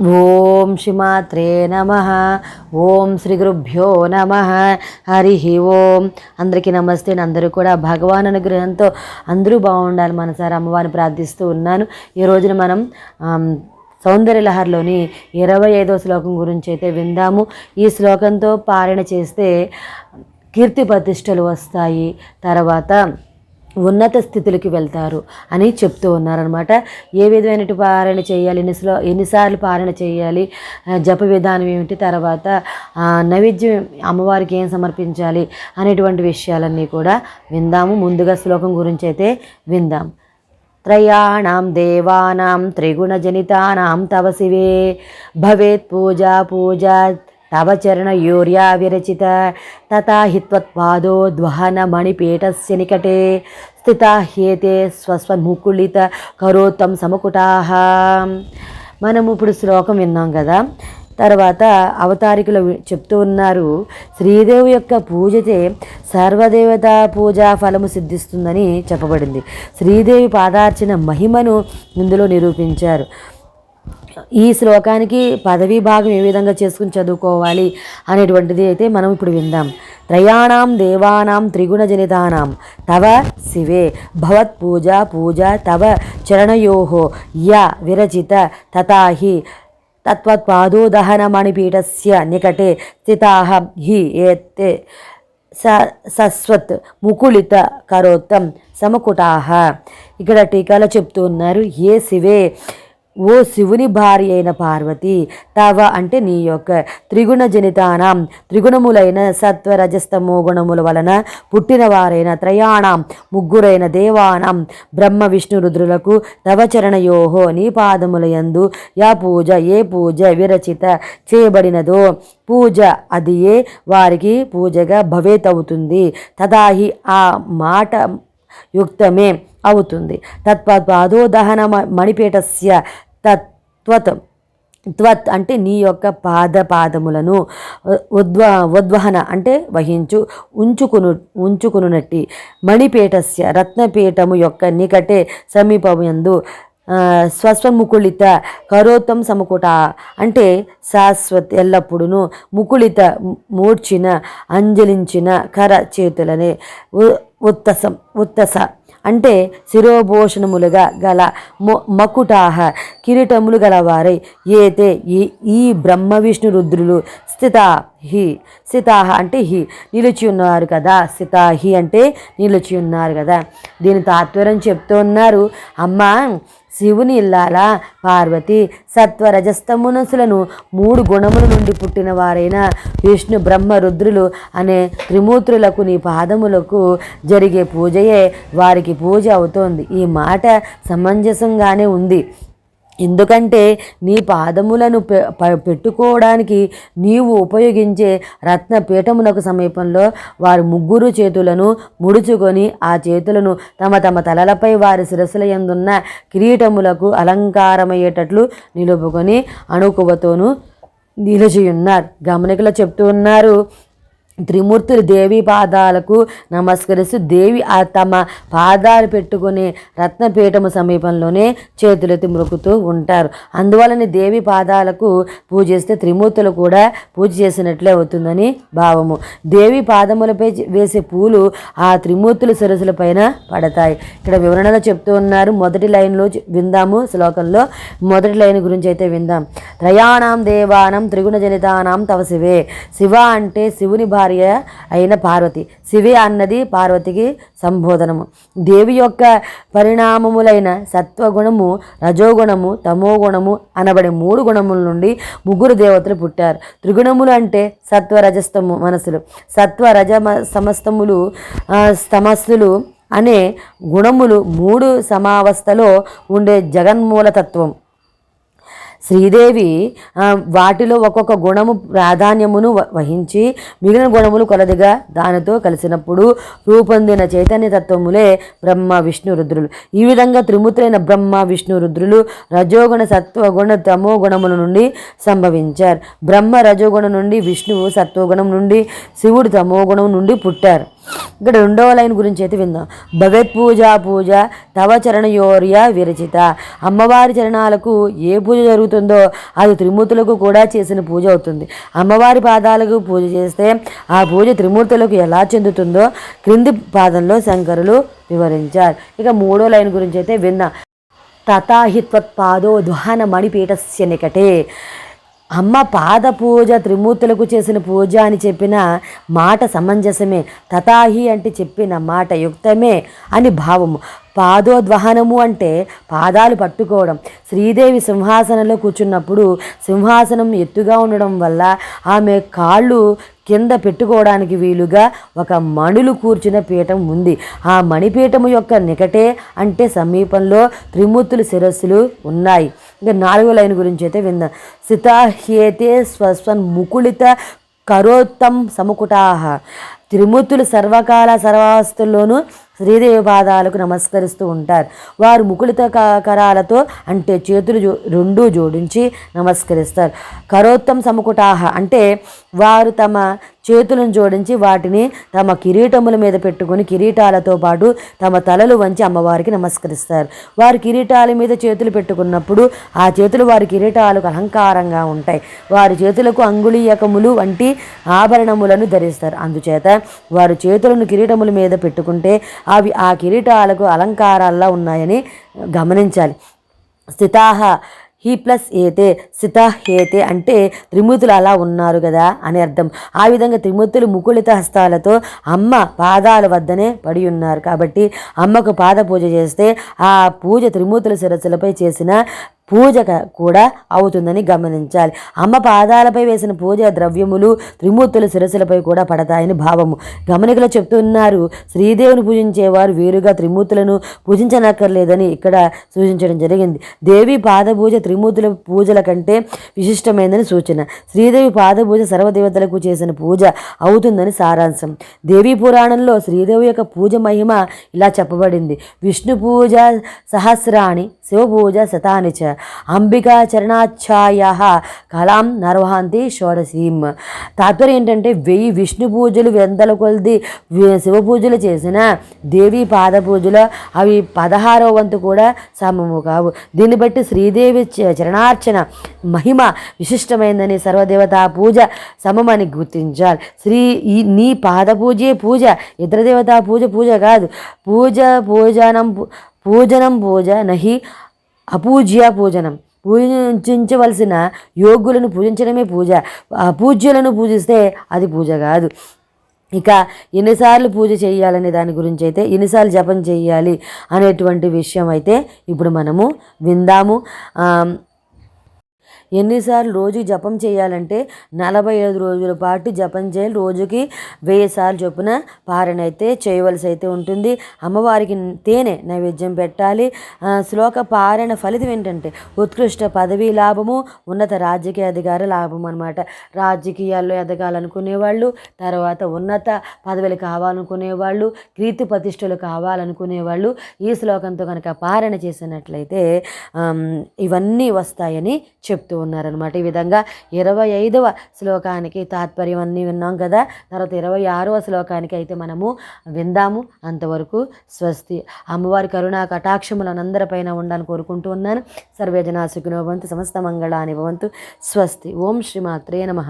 ఓం శ్రీమాత్రే నమ. ఓం శ్రీ గురుభ్యో నమ. హరి ఓం. అందరికీ నమస్తే. అందరూ కూడా భగవాన్ అనుగ్రహంతో అందరూ బాగుండాలి మనసారి అమ్మవారిని ప్రార్థిస్తూ ఉన్నాను. ఈ రోజున మనం సౌందర్యలహర్లోని ఇరవై ఐదో శ్లోకం గురించి అయితే విందాము. ఈ శ్లోకంతో పారణ చేస్తే కీర్తి ప్రతిష్టలు వస్తాయి. తర్వాత ఉన్నత స్థితులకి వెళ్తారు అని చెప్తూ ఉన్నారనమాట ఏ విధమైన పారణ చేయాలి? ఎన్నిసార్లు ఎన్నిసార్లు పారణ చేయాలి? జప విధానం ఏమిటి? తర్వాత నైవేద్యం అమ్మవారికి ఏం సమర్పించాలి? అనేటువంటి విషయాలన్నీ కూడా విందాము. ముందుగా శ్లోకం గురించి అయితే విందాం. త్రయాణం దేవానాం త్రిగుణజనితానాం తవ శివే. భవేత్ పూజా పూజా తవ యూరియా విరచిత తథా హి త్వత్పాదోద్వహన నికటే స్థితా హ్యేతే స్వస్వముకుళిత కరోత్తం సమకుటాహ మనం ఇప్పుడు శ్లోకం విన్నాం కదా? తర్వాత అవతారికలు చెప్తూ ఉన్నారు శ్రీదేవి యొక్క పూజతే సర్వదేవత పూజా ఫలము సిద్ధిస్తుందని చెప్పబడింది. శ్రీదేవి పాదార్చన మహిమను ఇందులో నిరూపించారు. ఈ శ్లోకానికి పదవీ భాగం ఏ విధంగా చేసుకుని చదువుకోవాలి అనేటువంటిది అయితే మనం ఇప్పుడు విందాం. త్రయాణం దేవానాం త్రిగుణజనితానాం తవ శివే భవత్ పూజ పూజ తవ చరణయోహో య విరచిత తథాహి తత్వత్పాదోదహనమణిపీఠస్య నికటే స్థితాహ హి ఏతే స సస్వత్ ముకుళిత కరోత్తం సమకుటాహ ఇక్కడ టీకాలో చెప్తూ ఉన్నారు ఏ శివే ఓ శివుని భార్య అయిన పార్వతి తవ అంటే నీ యొక్క త్రిగుణ జనితానం. త్రిగుణములైన సత్వరజస్తమో గుణముల వలన పుట్టినవారైన త్రయాణం ముగ్గురైన దేవానం. బ్రహ్మ విష్ణు రుద్రులకు తవ చరణయోహో నీ పాదములయందు యా పూజ ఏ పూజ విరచిత చేయబడినదో. పూజ అది ఏ వారికి పూజగా భవేత్ అవుతుంది తదాహి ఆ మాట యుక్తమే అవుతుంది. తత్పాదోదహన మణిపీఠస్య తత్వత్ త్వత్ అంటే నీ యొక్క పాద పాదములను ఉద్వ ఉద్వహన అంటే వహించు ఉంచుకును ఉంచుకునునట్టి మణిపీఠస్య రత్నపీఠము యొక్క నికటే సమీపమందు ఆ, స్వస్వముకుళిత కరోత్తం సమకుట అంటే శాశ్వత్ ఎల్లప్పుడూ ముకుళిత మూర్చిన అంజలించిన కర చేతులనే ఉ- ఉత్తసం ఉత్తస. అంటే శిరోభూషణములుగా గల మొ మకుటాహ కిరీటములు గలవారై ఏతే ఈ ఈ బ్రహ్మ విష్ణు రుద్రులు స్థితా హి స్థితాహ అంటే హి నిలిచి ఉన్నారు కదా. స్థితా హి అంటే నిలిచి ఉన్నారు కదా. దీని తాత్పర్యం చెప్తూ ఉన్నారు అమ్మా శివుని ఇల్లాలా పార్వతి సత్వరజస్తమునసులను మూడు గుణముల నుండి పుట్టిన వారైన విష్ణు బ్రహ్మ రుద్రులు అనే త్రిమూర్తులకు నీ పాదములకు జరిగే పూజయే వారికి పూజ అవుతోంది. ఈ మాట సమంజసంగానే ఉంది. ఎందుకంటే నీ పాదములను పె- ప- పెట్టుకోవడానికి నీవు ఉపయోగించే రత్న పీఠమునకు సమీపంలో వారు ముగ్గురు చేతులను ముడుచుకొని ఆ చేతులను తమ తమ తలలపై వారి శిరస్సుల యందున్న కిరీటములకు అలంకారమయ్యేటట్లు నిలుపుకొని అణుకువతోనూ నిలిచియున్నారు. గమనికలు చెప్తూ ఉన్నారు. త్రిమూర్తులు దేవి పాదాలకు నమస్కరిస్తూ దేవి ఆ తమ పాదాలు పెట్టుకునే రత్నపీఠము సమీపంలోనే చేతులెత్తి మురుకుతూ ఉంటారు. అందువలన దేవి పాదాలకు పూజిస్తే త్రిమూర్తులు కూడా పూజ చేసినట్లే అవుతుందని భావము. దేవి పాదములపై వేసే పూలు ఆ త్రిమూర్తుల సరస్సుల పైన పడతాయి. ఇక్కడ వివరణలో చెప్తూ ఉన్నారు. మొదటి లైన్లో విందాము శ్లోకంలో. మొదటి లైన్ గురించి అయితే విందాం. త్రయాణం దేవానం త్రిగుణజనితానం తవ శివే. శివ అంటే శివుని భార్య అయిన పార్వతి. శివే అన్నది పార్వతికి సంబోధనము. దేవి యొక్క పరిణామములైన సత్వగుణము రజోగుణము తమోగుణము అనబడే మూడు గుణముల నుండి ముగ్గురు దేవతలు పుట్టారు. త్రిగుణములు అంటే సత్వరజస్తము మనసులు. సత్వరజ సమస్తములు సమస్తులు అనే గుణములు మూడు సమావస్థలో ఉండే జగన్మూలతత్వం. శ్రీదేవి వాటిలో ఒక్కొక్క గుణము ప్రాధాన్యమును వ- వహించి మిగిలిన గుణములు కొలదిగా దానితో కలిసినప్పుడు రూపొందిన చైతన్య తత్వములే బ్రహ్మ విష్ణు రుద్రులు. ఈ విధంగా త్రిమూర్తులైన బ్రహ్మ విష్ణు రుద్రులు రజోగుణ సత్వగుణ తమో గుణముల నుండి సంభవించారు. బ్రహ్మ రజోగుణం నుండి విష్ణువు సత్వగుణం నుండి శివుడు తమో గుణం నుండి పుట్టారు. ఇక్కడ రెండవ లైన్ గురించి అయితే విందాం. భగవత్ పూజ పూజ తవ చరణయోర్య విరచిత. అమ్మవారి చరణాలకు ఏ పూజ జరుగుతుందో అది త్రిమూర్తులకు కూడా చేసిన పూజ అవుతుంది. అమ్మవారి పాదాలకు పూజ చేస్తే ఆ పూజ త్రిమూర్తులకు ఎలా చెందుతుందో క్రింది పాదంలో శంకరులు వివరించారు. ఇక మూడో లైన్ గురించి అయితే విందాం. తథాహిత్వత్పాదో ధ్వాన మణిపీఠస్య నికటే. అమ్మ పాద పూజ త్రిమూర్తులకు చేసిన పూజ అని చెప్పిన మాట సమంజసమే. తథాహి అంటే చెప్పిన మాట యుక్తమే అని భావము. పాదోద్వహనము అంటే పాదాలు పట్టుకోవడం. శ్రీదేవి సింహాసనంలో కూర్చున్నప్పుడు సింహాసనం ఎత్తుగా ఉండడం వల్ల ఆమె కాళ్ళు కింద పెట్టుకోవడానికి వీలుగా ఒక మణులు కూర్చున్న పీఠం ఉంది. ఆ మణిపీఠము యొక్క నికటే అంటే సమీపంలో త్రిమూర్తులు శిరస్సులు ఉన్నాయి. ఇంకా నాలుగో లైన్ గురించి అయితే విందాం. సితాహ్యేతే స్వస్వన్ ముకుళిత కరోత్తం సముకుటాహ త్రిమూర్తులు సర్వకాల సర్వాస్తుల్లోనూ శ్రీదేవి పాదాలకు నమస్కరిస్తూ ఉంటారు. వారు ముకుళిత క- కరాలతో అంటే చేతులు జో రెండూ జోడించి నమస్కరిస్తారు. కరోత్తం సమకుటాహ అంటే వారు తమ చేతులను జోడించి వాటిని తమ కిరీటముల మీద పెట్టుకుని కిరీటాలతో పాటు తమ తలలు వంచి అమ్మవారికి నమస్కరిస్తారు. వారు కిరీటాల మీద చేతులు పెట్టుకున్నప్పుడు ఆ చేతులు వారి కిరీటాలకు అలంకారంగా ఉంటాయి. వారి చేతులకు అంగుళీయకములు వంటి ఆభరణములను ధరిస్తారు. అందుచేత వారు చేతులను కిరీటముల మీద పెట్టుకుంటే అవి ఆ కిరీటాలకు అలంకారాల్లా ఉన్నాయని గమనించాలి. స్థితాహ హీ ప్లస్ ఏతే స్థిత హేతే అంటే త్రిమూర్తులు అలా ఉన్నారు కదా అని అర్థం. ఆ విధంగా త్రిమూర్తులు ముకుళిత హస్తాలతో అమ్మ పాదాల వద్దనే పడి ఉన్నారు. కాబట్టి అమ్మకు పాద పూజ చేస్తే ఆ పూజ త్రిమూర్తుల శిరస్సులపై చేసిన పూజ కూడా అవుతుందని గమనించాలి. అమ్మ పాదాలపై వేసిన పూజ ద్రవ్యములు త్రిమూర్తుల శిరస్సులపై కూడా పడతాయని భావము. గమనికలు చెప్తున్నారు శ్రీదేవిని పూజించేవారు వేరుగా త్రిమూర్తులను పూజించనక్కర్లేదని ఇక్కడ సూచించడం జరిగింది. దేవి పాదపూజ త్రిమూర్తుల పూజల కంటే విశిష్టమైనదని సూచన. శ్రీదేవి పాదపూజ సర్వదేవతలకు చేసిన పూజ అవుతుందని సారాంశం. దేవీ పురాణంలో శ్రీదేవి యొక్క పూజ మహిమ ఇలా చెప్పబడింది. విష్ణు పూజ సహస్రాణి శివ పూజ శతానిచ. అంబికా చరణాఛాయ కలాం నర్వహాంతి షోడశీం. తాత్పర్యం ఏంటంటే వెయ్యి విష్ణు పూజలు వెందల కొలది శివ పూజలు చేసిన దేవి పాద పూజలు అవి పదహారో వంతు కూడా సమము కావు. దీన్ని బట్టి శ్రీదేవి చ- చరణార్చన మహిమ విశిష్టమైందని సర్వదేవతా పూజ సమమని గుర్తించాలి శ్రీ ఈ నీ పాద పూజే పూజ ఇతర దేవతా పూజ పూజ కాదు. పూజ పూజనం పూజనం పూజ నహి అపూజ్య పూజనం. పూజించవలసిన యోగులను పూజించడమే పూజ. అపూజ్యులను పూజిస్తే అది పూజ కాదు. ఇక ఎన్నిసార్లు పూజ చేయాలనే దాని గురించి అయితే ఎన్నిసార్లు జపం చేయాలి అనేటువంటి విషయం అయితే ఇప్పుడు మనము విందాము. ఎన్నిసార్లు రోజు జపం చేయాలంటే నలభై ఐదు రోజుల పాటు జపం చేయాలి. రోజుకి వెయ్యి సార్లు చొప్పున పారనైతే చేయవలసి అయితే ఉంటుంది. అమ్మవారికి తేనె నైవేద్యం పెట్టాలి. శ్లోక పారణ ఫలితం ఏంటంటే ఉత్కృష్ట పదవీ లాభము ఉన్నత రాజకీయ అధికార లాభం అనమాట రాజకీయాల్లో ఎదగాలనుకునే వాళ్ళు తర్వాత ఉన్నత పదవులు కావాలనుకునే వాళ్ళు కీర్తి ప్రతిష్టలు కావాలనుకునే వాళ్ళు ఈ శ్లోకంతో కనుక పారణ చేసినట్లయితే ఇవన్నీ వస్తాయని చెప్తూ ఉన్నారనమాట ఈ విధంగా ఇరవై ఐదవ శ్లోకానికి తాత్పర్యం అన్నీ విన్నాం కదా. తర్వాత ఇరవై ఆరవ శ్లోకానికి అయితే మనము విందాము. అంతవరకు స్వస్తి. అమ్మవారి కరుణా కటాక్షములు అందరిపైన ఉండాలని కోరుకుంటూ ఉన్నాను. సర్వేజనా సుఖినో భవంతు. సమస్త మంగళాని భవంతు. స్వస్తి. ఓం శ్రీమాత్రే నమ.